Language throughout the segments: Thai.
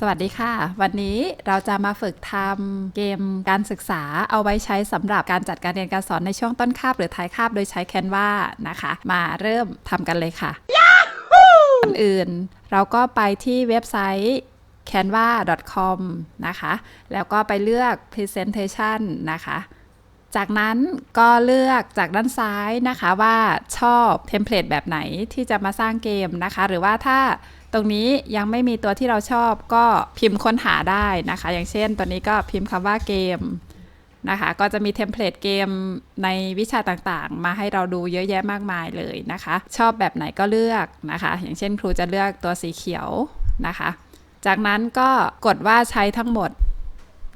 สวัสดีค่ะ วันนี้เราจะมาฝึกทำเกมการศึกษาเอาไว้ใช้สำหรับการจัดการเรียนการสอนในช่วงต้นคาบหรือท้ายคาบโดยใช้ Canva นะคะ มาเริ่มทำกันเลยค่ะก่อนอื่นเราก็ไปที่เว็บไซต์ canva.com นะคะ แล้วก็ไปเลือก presentation นะคะ จากนั้นก็เลือกจากด้านซ้ายนะคะว่าชอบเทมเพลตแบบไหนที่จะมาสร้างเกมนะคะ หรือว่าถ้า ตรงนี้ยังไม่มีตัวที่เราชอบก็พิมพ์ค้นหาได้นะคะ อย่างเช่นตัวนี้ก็พิมพ์คำว่าเกมนะคะก็จะมีเทมเพลตเกมในวิชาต่างๆ มาให้เราดูเยอะแยะมากมายเลยนะคะ ชอบแบบไหนก็เลือกนะคะ อย่างเช่นครูจะเลือกตัวสีเขียวนะคะ จากนั้นก็กดว่าใช้ทั้งหมด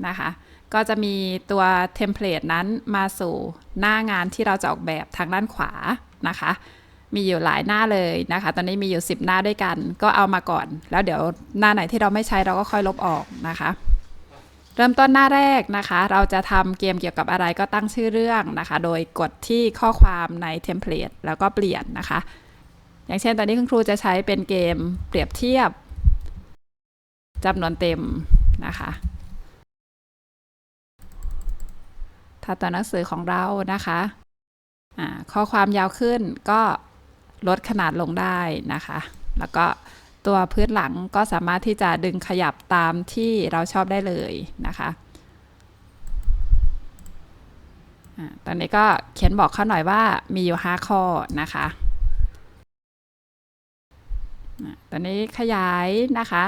นะคะ ก็จะมีตัวเทมเพลตนั้นมาสู่หน้างานที่เราจะออกแบบทางด้านขวานะคะ มีอยู่หลายหน้าเลยนะคะ ตอนนี้มีอยู่ 10 หน้าด้วยกัน ก็เอามาก่อน แล้วเดี๋ยวหน้าไหนที่เราไม่ใช้เราก็ค่อยลบออกนะคะ เริ่มต้นหน้าแรกนะคะ เราจะทำเกมเกี่ยวกับอะไรก็ตั้งชื่อเรื่องนะคะ โดยกดที่ข้อความในเทมเพลตแล้วก็เปลี่ยนนะคะ อย่างเช่นตอนนี้คุณครูจะใช้เป็นเกมเปรียบเทียบจำนวนเต็มนะคะ ถ้าตัวหนังสือของเรานะคะะข้อความยาวขึ้นก็ ลดขนาดลงได้นะคะ แล้วก็ตัวพื้นหลังก็สามารถที่จะดึงขยับตามที่เราชอบได้เลยนะคะตอนนี้ก็เขียนบอกเขาหน่อยว่ามีอยู่ 5 ข้อนะคะอะตอนนี้ขยายนะคะ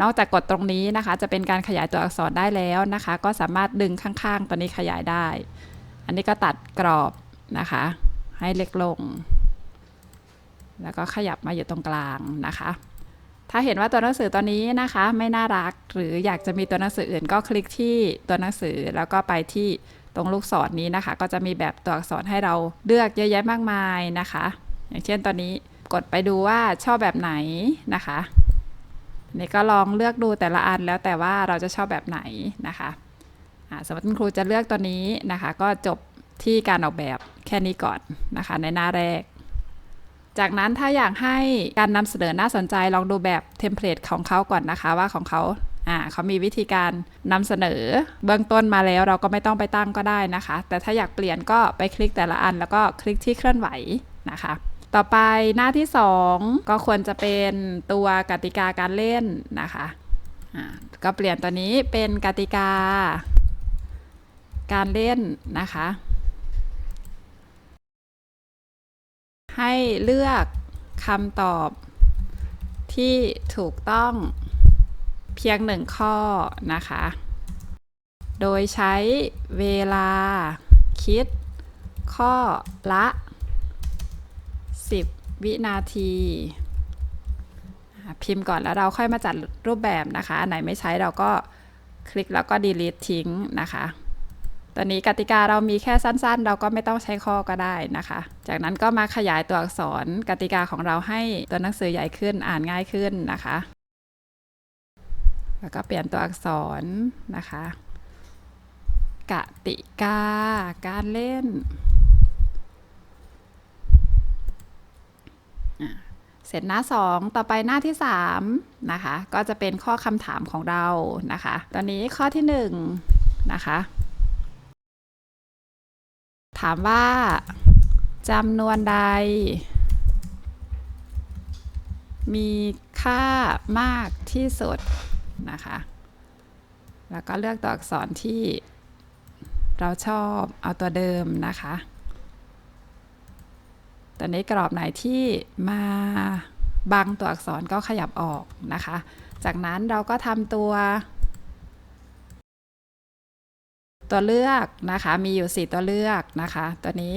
นอกจากกดตรงนี้นะคะ จะเป็นการขยายตัวอักษรได้แล้วนะคะ ก็สามารถดึงข้างๆ ตัวนี้ขยายได้ อันนี้ก็ตัดกรอบนะคะ ให้เล็กลง แล้วก็ขยับมาอยู่ตรงกลางนะคะ ถ้าเห็นว่าตัวหนังสือตัวนี้นะคะ ไม่น่ารักหรืออยากจะมีตัวหนังสืออื่น ก็คลิกที่ตัวหนังสือแล้วก็ไปที่ตรงลูกศรนนี้นะคะ ก็จะมีแบบตัวอักษรให้เราเลือกเยอะแยะมากมายนะคะ อย่างเช่นตอนนี้กดไปดูว่าชอบแบบไหนนะคะนี่ก็ลองเลือกดูแต่ละอันแล้วแต่ว่าเราจะชอบแบบไหนนะคะสมมติครูจะเลือกตัวนี้นะคะ ก็จบที่การออกแบบแค่นี้ก่อนนะคะ ในหน้าแรก จากนั้นถ้าอยากให้การนำเสนอน่าสนใจลองดูแบบเทมเพลตของเขาก่อนนะคะว่าของเขา่าเขามีวิธีการนำเสนอเบื้องต้นมาแล้วเราก็ไม่ต้องไปตั้งก็ได้นะคะ แต่ถ้าอยากเปลี่ยนก็ไปคลิกแต่ละอัน แล้วก็คลิกที่เคลื่อนไหวนะคะ ต่อไปหน้าที่ 2 ก็ควรจะเป็นตัวกติกาการเล่นนะคะะก็เปลี่ยนตัวนี้เป็นกติกา การเล่นนะคะ ให้เลือกคำตอบที่ถูกต้องเพียงหนึ่งข้อนะคะ โดยใช้เวลาคิดข้อละ 10 วินาทีพิมพ์ก่อนแล้วเราค่อยมาจัดรูปแบบนะคะ ไหนไม่ใช้เราก็คลิกแล้วก็ delete ทิ้งนะคะ ตอนนี้กติกาเรามีแค่สั้นๆ เราก็ไม่ต้องใช้ข้อก็ได้นะคะ จากนั้นก็มาขยายตัวอักษรกติกาของเราให้ตัวหนังสือใหญ่ขึ้นอ่านง่ายขึ้นนะคะ แล้วก็เปลี่ยนตัวอักษรนะคะ กติกา การเล่นเสร็จหน้า 2 ต่อไปหน้าที่ 3 นะคะ ก็จะเป็นข้อคำถามของเรานะคะ ตอนนี้ข้อที่ 1 นะคะ ถามว่าจำนวนใด มีค่ามากที่สุดนะคะ แล้วก็เลือกตัวอักษรที่เราชอบเอาตัวเดิมนะคะแตอนนี้กรอบไหนที่มาบังตัวอักษรก็ขยับออกนะคะ จากนั้นเราก็ทำตัว ตัวเลือกนะคะ มีอยู่ 4 ตัวเลือกนะคะ ตัวนี้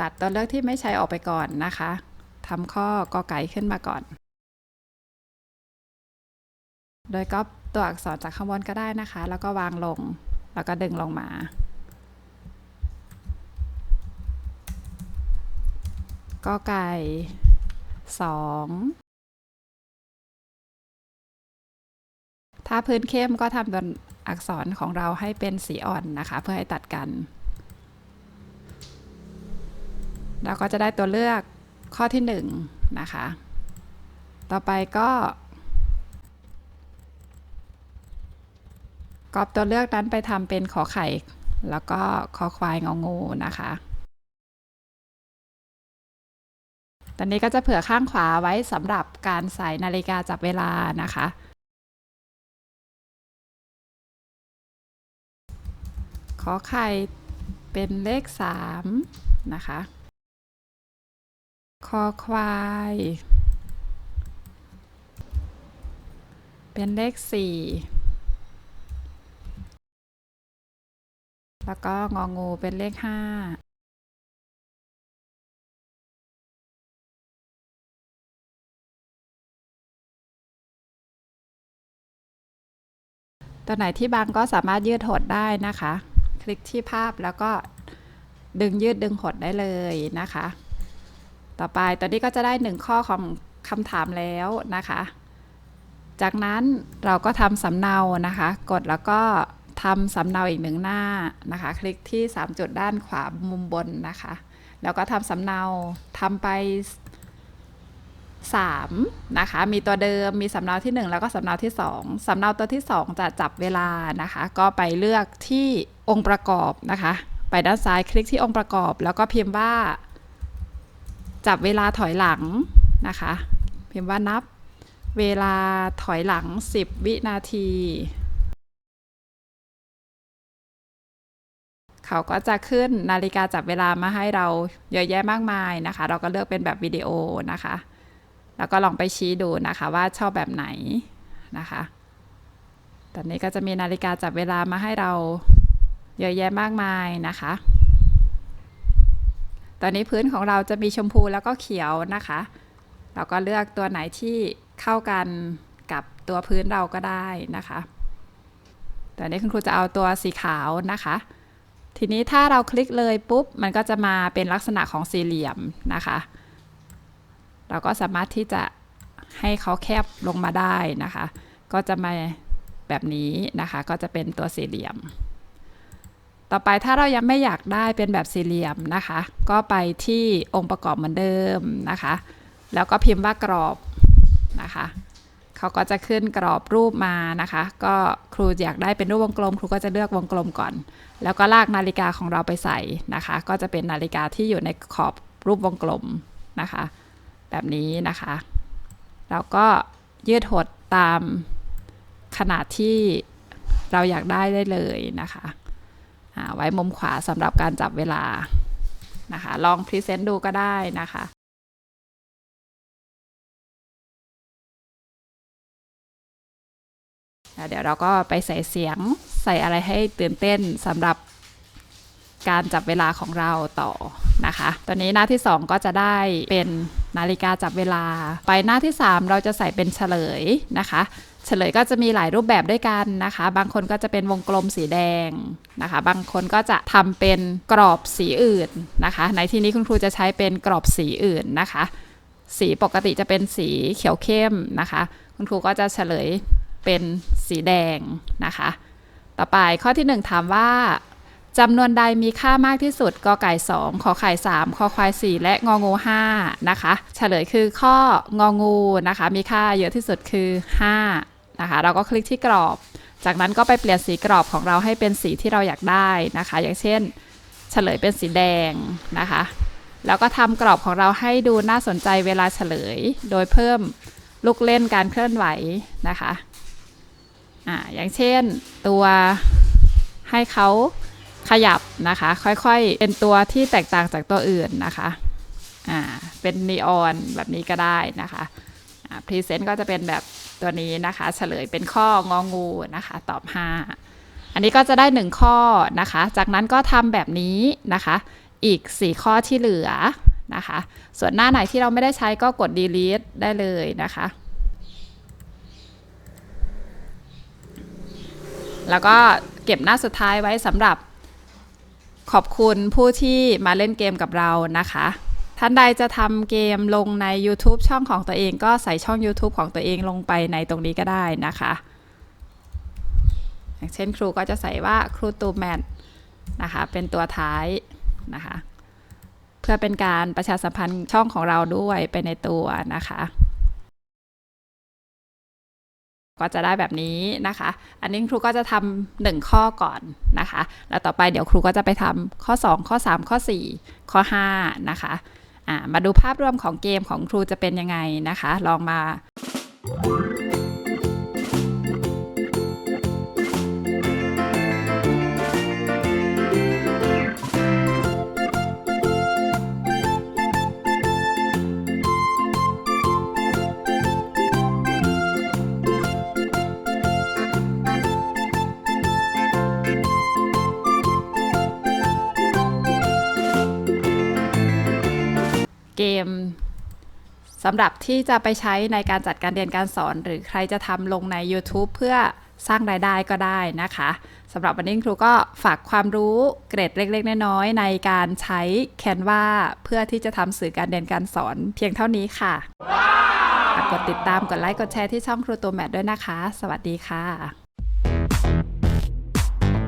ตัดตัวเลือกที่ไม่ใช้ออกไปก่อนนะคะทำข้อกอไก่ขึ้นมาก่อน โดยก็ตัวอักษรจากข้างบนก็ได้นะคะ แล้วก็วางลง แล้วก็ดึงลงมาก็ไก่สอง ถ้าพื้นเข้มก็ทำตัวอักษรของเราให้เป็นสีอ่อนนะคะ เพื่อให้ตัดกัน เราก็จะได้ตัวเลือกข้อที่ 1 นะคะ ต่อไปก็กรอบตัวเลือกนั้นไปทำเป็นขอไข่ แล้วก็คอควายงองูนะคะ ตอนนี้ก็จะเผื่อข้างขวาไว้สำหรับการใส่นาฬิกาจับเวลานะคะ ขอไข่เป็นเลข 3 นะคะ คอควาย เป็นเลข 4 แล้วก็งองูเป็นเลข 5ตัวไหนที่บางก็สามารถยืดหดได้นะคะ คลิกที่ภาพแล้วก็ดึงยืดดึงหดได้เลยนะคะ ต่อไปตัวนี้ก็จะได้หนึ่งข้อของคำถามแล้วนะคะ จากนั้นเราก็ทำสำเนานะคะ กดแล้วก็ทำสำเนาอีกหนึ่งหน้านะคะ คลิกที่ 3 จุดด้านขวามุมบนนะคะ แล้วก็ทำสำเนาทำไป 3นะคะ มีตัวเดิม มีสำเนาที่ 1 แล้วก็สำเนาที่ 2สำเนาตัวที่ 2 จะจับเวลานะคะ ก็ไปเลือกที่องค์ประกอบนะคะ ไปด้านซ้ายคลิกที่องค์ประกอบ แล้วก็พิมพ์ว่า จับเวลาถอยหลังนะคะ พิมพ์ว่านับเวลาถอยหลัง 10 วินาที เขาก็จะขึ้นนาฬิกาจับเวลามาให้เราเยอะแยะมากมายนะคะ เราก็เลือกเป็นแบบวิดีโอนะคะ แล้วก็ลองไปชี้ดูนะคะว่าชอบแบบไหนนะคะ ตอนนี้ก็จะมีนาฬิกาจับเวลามาให้เราเยอะแยะมากมายนะคะ ตอนนี้พื้นของเราจะมีชมพูแล้วก็เขียวนะคะ เราก็เลือกตัวไหนที่เข้ากันกับตัวพื้นเราก็ได้นะคะตอนนี้คุณครูจะเอาตัวสีขาวนะคะ ทีนี้ถ้าเราคลิกเลยปุ๊บ มันก็จะมาเป็นลักษณะของสี่เหลี่ยมนะคะ เราก็สามารถที่จะให้เขาแคบลงมาได้นะคะ ก็จะมาแบบนี้นะคะ ก็จะเป็นตัวสี่เหลี่ยม ต่อไปถ้าเรายังไม่อยากได้เป็นแบบสี่เหลี่ยมนะคะ ก็ไปที่องค์ประกอบเหมือนเดิมนะคะ แล้วก็พิมพ์ว่ากรอบนะคะเขาก็จะขึ้นกรอบรูปมานะคะ ก็ครูอยากได้เป็นรูปวงกลม ครูก็จะเลือกวงกลมก่อน แล้วก็ลากนาฬิกาของเราไปใส่นะคะ ก็จะเป็นนาฬิกาที่อยู่ในขอบรูปวงกลมนะคะ แบบนี้นะคะ แล้วก็ยืดหดตามขนาดที่เราอยากได้ได้เลยนะคะอ่าไว้มุมขวาสำหรับการจับเวลานะคะ ลองพรีเซนต์ดูก็ได้นะคะเดี๋ยวเราก็ไปใส่เสียงใส่อะไรให้ตื่นเต้นสำหรับการจับเวลาของเราต่อนะคะ ตอนนี้หน้าที่ 2 ก็จะได้เป็น นาฬิกาจับเวลา ไปหน้าที่ 3 เราจะใส่เป็นเฉลยนะคะ เฉลยก็จะมีหลายรูปแบบด้วยกันนะคะ บางคนก็จะเป็นวงกลมสีแดงนะคะ บางคนก็จะทำเป็นกรอบสีอื่นนะคะ ในที่นี้คุณครูจะใช้เป็นกรอบสีอื่นนะคะ สีปกติจะเป็นสีเขียวเข้มนะคะ คุณครูก็จะเฉลยเป็นสีแดงนะคะ ต่อไปข้อที่ 1 ถามว่า จำนวนใดมีค่ามากที่สุดกอไก่ 2 ขอไข่ 3 คอควาย 4 และงองู5นะคะ เฉลยคือข้ององูนะคะ มีค่าเยอะที่สุดคือ5นะคะ เราก็คลิกที่กรอบ จากนั้นก็ไปเปลี่ยนสีกรอบของเราให้เป็นสีที่เราอยากได้นะคะ อย่างเช่น เฉลยเป็นสีแดงนะคะ แล้วก็ทำกรอบของเราให้ดูน่าสนใจเวลาเฉลย โดยเพิ่มลูกเล่นการเคลื่อนไหวนะคะอ่าอย่างเช่นตัวให้เขา ขยับนะคะ ค่อยๆ เป็นตัวที่แตกต่างจากตัวอื่นนะคะอ่าเป็นนีออนแบบนี้ก็ได้นะคะอ่าพรีเซนต์ก็จะเป็นแบบตัวนี้นะคะ เฉลยเป็นข้ององูนะคะ ตอบ 5 อันนี้ก็จะได้ 1 ข้อนะคะ จากนั้นก็ทำแบบนี้นะคะ อีก 4 ข้อที่เหลือนะคะ ส่วนหน้าไหนที่เราไม่ได้ใช้ก็กด delete ได้เลยนะคะ แล้วก็เก็บหน้าสุดท้ายไว้สำหรับ ขอบคุณผู้ที่มาเล่นเกมกับเรานะคะ ท่านใดจะทำเกมลงใน YouTube ช่องของตัวเองก็ใส่ช่อง YouTube ของตัวเองลงไปในตรงนี้ก็ได้นะคะอย่างเช่นครูก็จะใส่ว่าครูตูแมนนะคะ เป็นตัวท้ายนะคะ เพื่อเป็นการประชาสัมพันธ์ช่องของเราด้วยไปในตัวนะคะ ก็จะได้แบบนี้นะคะ อันนี้ครูก็จะทำหนึ่งข้อก่อนนะคะ แล้วต่อไปเดี๋ยวครูก็จะไปทำข้อ 2 ข้อ 3 ข้อ 4 ข้อ 5 นะคะมาดูภาพรวมของเกมของครูจะเป็นยังไงนะคะ ลองมา สำหรับที่จะไปใช้ในการจัดการเรียนการสอน หรือใครจะทำลงใน YouTube เพื่อสร้างรายได้ก็ได้นะคะสำหรับวันนี้ครูก็ฝากความรู้เกรดเล็กๆ น้อยๆ ในการใช้ Canva เพื่อที่จะทำสื่อการเรียนการสอนเพียงเท่านี้ค่ะฝากกดติดตามกดไลค์กดแชร์ที่ช่องครูตัวแมทด้วยนะคะ สวัสดีค่ะ